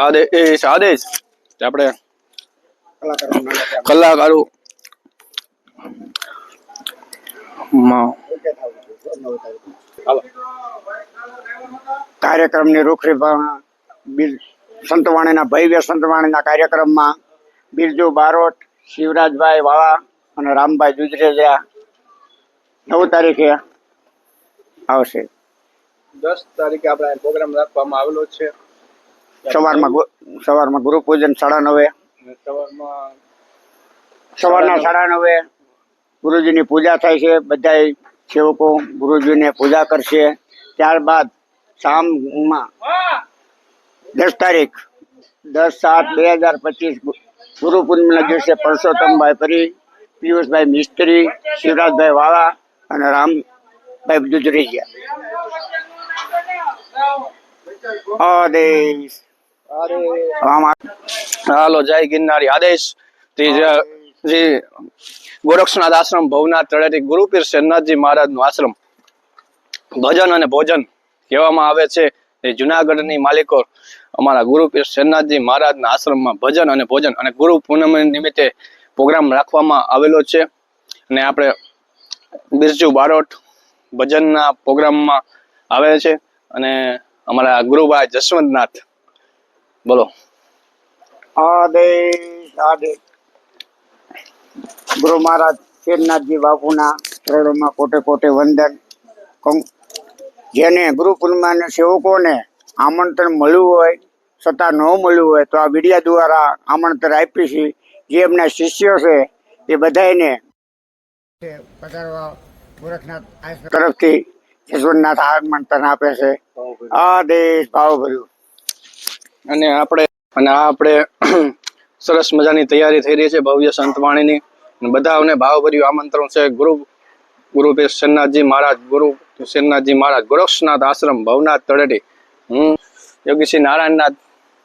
આદેશ. આદેશ આપણે કલાકારો કાર્યક્રમની રૂખરેખા સંતવાણીના ભવ્ય સંતવાણીના કાર્યક્રમમાં બિરજુ બારોટ, શિવરાજભાઈ વાળા અને રામભાઈ દુધરેજા નવ તારીખે આવશે. દસ તારીખે આપણે પ્રોગ્રામ રાખવામાં આવેલો છે. સવારમાં સવારમાં ગુરુ પૂજન સાડા નવે. સવારમાં સવારના સાડા નવે. ગુરુજીની પૂજા થાય છે. બધા સેવકો ગુરુજીને પૂજા કરશે. ત્યારબાદ શામમાં દસ તારીખ દસ સાત બે હજાર પચીસ ગુરુ પૂર્ણિમાના દિવસે પરસોત્તમભાઈ પરી પિયુષભાઈ મિસ્ત્રી શિવરાજભાઈ વાળા અને રામભાઈ દુધરેજિયા આદેશ. હાલો, જય ગિરનારી. આદેશ. ગોરક્ષનાથ આશ્રમ, ભવનાથ તળેટી, ગુરુપીર શેરનાથજી મહારાજનો આશ્રમ. ભજન અને ભોજન કહેવામાં આવે છે. એ જુનાગઢની માલિકો અમારા ગુરુપીર શેરનાથજી મહારાજના આશ્રમમાં ભજન અને ભોજન અને ગુરુ પૂનમ નિમિત્તે પ્રોગ્રામ રાખવામાં આવેલો છે. અને આપણે બિરજુ બારોટ ભજનના પ્રોગ્રામમાં આવે છે. અને અમારા ગુરુભાઈ જસવંતનાથ. બોલો. આદેશ આદેશ ગુરુ મહારાજ શેરનાથજી બાપુના ચરણોમાં કોટે કોટે વંદન જેને ગુરુ સેવકોને આમંત્રણ મળ્યું હોય છતાં ન મળ્યું હોય તો આ વિડિયા દ્વારા આમંત્રણ આપી છે. જે એમના શિષ્યો છે એ બધાને તરફથી યશવંતનાથ આમંત્રણ આપે છે. આદેશ ભાવ ભર્યું અને આપણે અને આ આપણે સરસ મજાની તૈયારી થઈ રહી છે ભવ્ય સંતવાણીની. બધાને ભાવભર્યું આમંત્રણ છે. ગુરુ ગુરુ પીર શેરનાથજી મહારાજ ગુરુ શેરનાથજી મહારાજ ગોરક્ષનાથ આશ્રમ ભવનાથ તળેટી. હું યોગી શ્રી નારાયણનાથ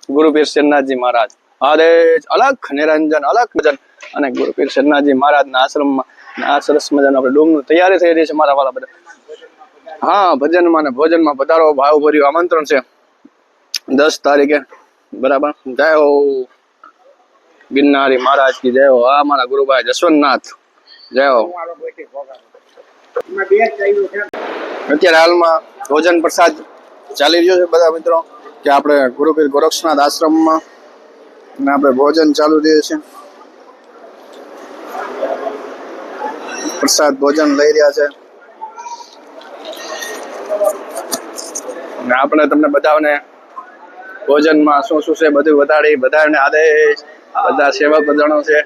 ગુરુપીર શેરનાથજી મહારાજ. આદેશ અલગ નિરંજન અલગ ભજન. અને ગુરુપીર શેરનાથજી મહારાજના આશ્રમમાં આ સરસ મજાનું આપણે ડોમનું તૈયારી થઈ રહી છે મારા વાળા બધા. હા, ભજનમાં ને ભોજનમાં વધારો ભાવભર્યું આમંત્રણ છે. દસ તારીખે. બરાબર? જય હો. ગિરનારી મહારાજ કી જય હો. આ મારા ગુરુભાઈ જસવંતનાથ. જય હો. અત્યારે હાલમાં ભોજન પ્રસાદ ચાલી રહ્યો છે બધા મિત્રો, કે આપણે ગુરુપીર ગોરક્ષનાથ આશ્રમમાં અને આપણે ભોજન ચાલુ રહ્યું છે. પ્રસાદ ભોજન લઈ રહ્યા છે. અને આપણે તમને બધાને ભોજનમાં શું શું છે બધું વધારી, બધાને આદેશ, બધા સેવક જણો છે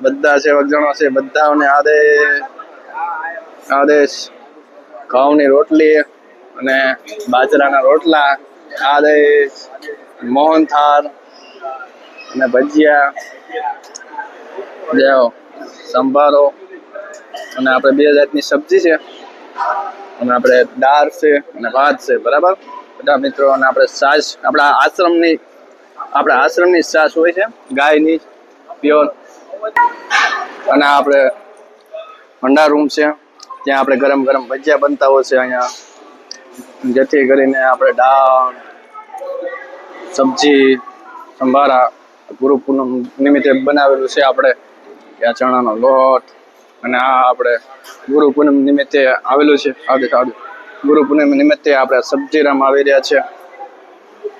બધા સેવક જણો છે, બધાને આદેશ આદેશ, ઘઉંની રોટલી અને બાજરાના રોટલા, આદેશ મોહનથાળ અને ભજીયા. જેવો સંભારો. અને આપણે બે જાતની સબ્જી છે. અને આપણે દાળ છે અને ભાત છે, બરાબર? બધા મિત્રો, અને આપણે સાસ, આપણા આશ્રમની આપણા આશ્રમની સાસ હોય છે, ગાયની, પ્યોર. અને આપણે ભંડાર રૂમ છે, ત્યાં આપણે ગરમ ગરમ ભજીયા બનતા હોય છે અહીંયા. જેથી કરીને આપણે દાળ, સબ્જી, સંભારા ગુરુ પૂનમ નિમિત્તે બનાવેલું છે આપણે. ત્યાં ચણાનો લોટ અને આ આપણે ગુરુ પૂનમ નિમિત્તે આવેલું છે. આદે આદે ગુરુ પૂનમ નિમિત્તે આપણે સબ્જીરામ આવી રહ્યા છે.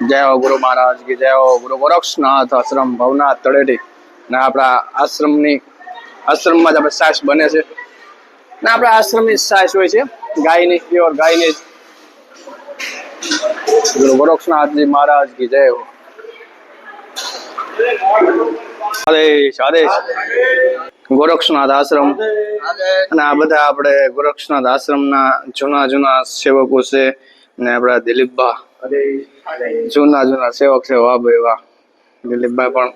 જય ગુરુ મહારાજ કે જય ગુરુ ગોરક્ષનાથ આશ્રમ ભવનાથ તળેટી. ને આપણા આશ્રમની, આશ્રમમાં જ આપણે સાસ બને છે. ને આપણા આશ્રમની સાસ હોય છે. ગાયની, પ્યોર ગાયની જ. ગુરુ ગોરક્ષનાથજી મહારાજ કી જય હો. આદેશ આદેશ ગોરક્ષનાથ આશ્રમ. અને આ બધા આપણે ગોરક્ષનાથ આશ્રમના જૂના જૂના સેવકો છે ને આપણા દિલીપભા. જૂના જૂના સેવક છે વાહ ભાઈ વાહ. દિલીપભાઈ પણ.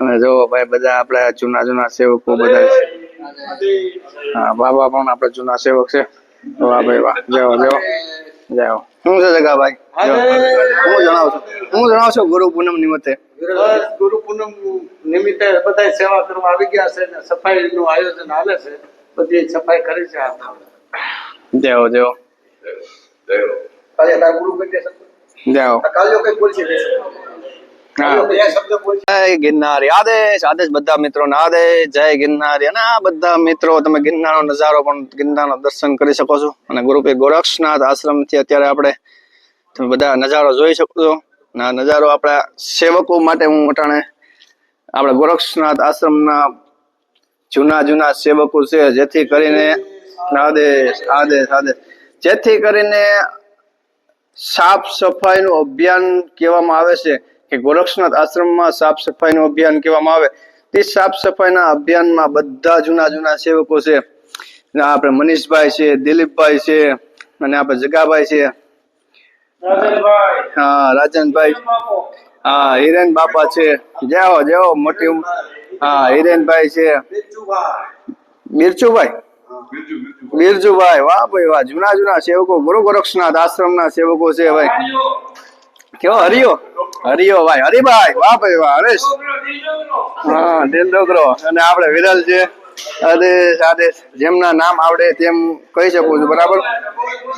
અને જો ભાઈ બધા આપણા જૂના જૂના સેવકો બધા છે. હા બાબા પણ આપણા જૂના સેવક છે. વાહ ભાઈ વાહ. જય જાઓ. જાઓ. શું છે જગાભાઈ હું જણાવું છું. હું જણાવું છું ગુરુ પૂનમ નિમિત્તે. ગુરુ પૂનમ નિમિત્તે બધા સેવા કરવા આવી ગયા છે ને સફાઈ નું આયોજન હાલે છે. બધી સફાઈ કરી છે જાઓ જાઓ. જાઓ. કાલ્યો કઈ બોલશે? ગિરનારી. આદેશ આદેશ બધા મિત્રોને આદેશ. જય ગિરનારી. અને આ બધા મિત્રો તમે ગિરનારનો નજારો પણ ગિરનારનો દર્શન કરી શકો છો. અને ગુરુપે ગોરક્ષનાથ આશ્રમથી અત્યારે આપણે તમે બધા નજારો જોઈ શકો છો. આ નજારો આપણા સેવકો માટે હું અટાણે આપણે ગોરક્ષનાથ આશ્રમના જૂના જૂના સેવકો છે જેથી કરીને આદેશ આદેશ આદેશ. જેથી કરીને સાફ સફાઈનું અભિયાન કહેવામાં આવે છે. કે ગોરક્ષનાથ આશ્રમમાં સાફ સફાઈનું અભિયાન કહેવામાં આવે તે સાફ સફાઈના અભિયાનમાં બધા જૂના જૂના સેવકો છે. આપણે મનીષભાઈ છે દિલીપભાઈ છે અને આપણે જગાભાઈ છે. હા રાજનભાઈ. હા હિરેન બાપા છે. જાઓ જાઓ મોટી હા હિરેનભાઈ છે. બિરચુભાઈ બિરજુભાઈ વાહ ભાઈ વાહ. જૂના જૂના સેવકો ગુરુ ગોરક્ષનાથ આશ્રમના સેવકો છે ભાઈ. કેવો? હરિયો? હરિયો ભાઈ, હરિભાઈ, વાહ ભાઈ, વાહ, હરેશ. હા, દિલ ડોકરો અને આપણે વિરલ છે, આદેશ આદેશ, જેમના નામ આવડે તેમ કહી શકું છું, બરાબર?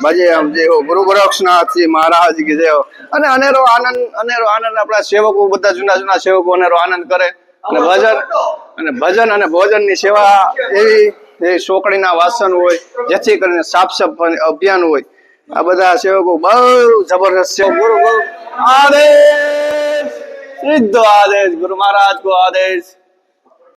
ભજે આમ જે ગુરુ ગોરક્ષનાથજી મહારાજ કી જય અને અનેરો આનંદ અનેરો આનંદ આપણા સેવકો, બધા જૂના જૂના સેવકો અનેરો આનંદ કરે. અને ભજન અને ભજન અને ભોજનની સેવા એવી, એ સોકડીના વાસણ હોય, જેથી કરીને સાફ સફાઈ અભિયાન હોય. આ બધા સેવકો બહુ જબરદસ્ત છે ગુરુ ગુરુ. આદેશ સિદ્ધ આદેશ ગુરુ મહારાજ કો આદેશ